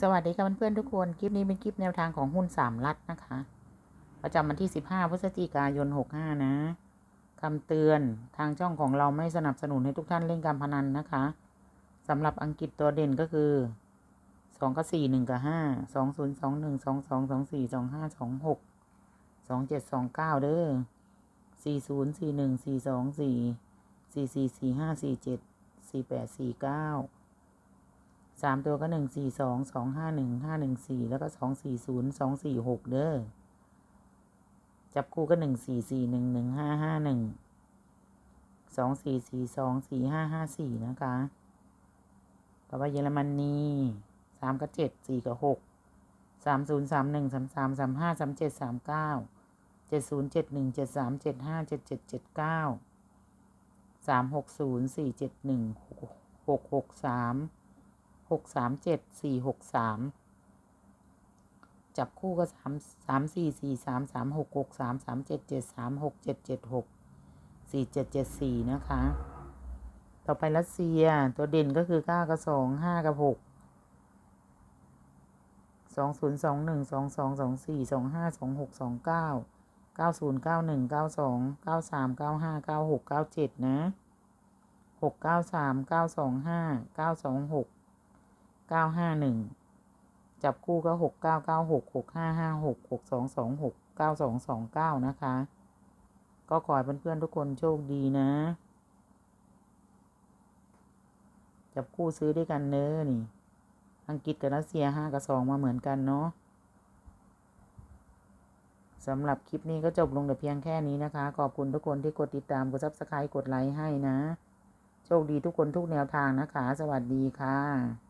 สวัสดีค่ะเพื่อนๆทุกคน คลิปนี้เป็นคลิปแนวทางของหุ้นสามรัฐนะคะ ประจำวันที่ 15 พฤศจิกายน 65 นะ คำเตือนทางช่องของเราไม่สนับสนุนให้ทุกท่านเล่นการพนันนะคะ สำหรับอังกฤษตัวเด่นก็คือ 2 กับ 4 1 กับ 5 2 0 2 1 2 2 2 4 2 5 2 6 2 7 2 9 เด้อ 4 0 4 1 4 2 4 4 4 4 5 4 7 4 8 4 9 สามตัวก็หนึ่งสี่สองสองห้าหนึ่งห้าหนึ่งสี่แล้วก็สองสี่ศูนย์สองสี่หกเด้อจับคู่ก็หนึ่งสี่สี่หนึ่งหนึ่งห้าห้าหนึ่งสองสี่สี่สองสี่ห้าห้าสี่นะคะต่อไปเยอรมนีสามกับเจ็ดสี่กับหกสามศูนย์สามหนึ่งสามสามสามห้าสามเจ็ดสามเก้าเจ็ดศูนย์เจ็ดหนึ่งเจ็ดสามเจ็ดห้าเจ็ดเจ็ดเจ็ดเก้าสามหกศูนย์สี่เจ็ดหนึ่งหกหกสาม หกสามเจ็ดสี่หกสามจับคู่ก็สามสามสี่สี่สามสามหกหกสามสามเจ็ดเจ็ดสามหกเจ็ดเจ็ดหกสี่เจ็ดเจ็ดสี่นะคะ ต่อไปรัสเซียตัวเด่นก็คือเก้ากับสองห้ากับหกสองศูนย์สองหนึ่งสองสองสองสี่สองห้าสองหกสองเก้าเก้าศูนย์เก้าหนึ่งเก้าสองเก้าสามเก้าห้าเก้าหกเก้าเจ็ดนะหกเก้าสามเก้าสองห้าเก้าสองหก เก้าห้าหนึ่งจับคู่ก็หกเก้าเก้าหกหกห้าห้าหกหกสองสองหกเก้าสองสองเก้านะคะ ก็ขอให้เพื่อนๆทุกคนโชคดีนะ จับคู่ซื้อด้วยกันเนอนี่ อังกฤษกับรัสเซียห้ากับสองมาเหมือนกันเนาะสำหรับคลิปนี้ก็จบลงแต่เพียงแค่นี้นะคะ ขอบคุณทุกคนที่กดติดตาม กดซับสไครต์กดไลค์ให้นะ โชคดีทุกคนทุกแนวทางนะคะ สวัสดีค่ะ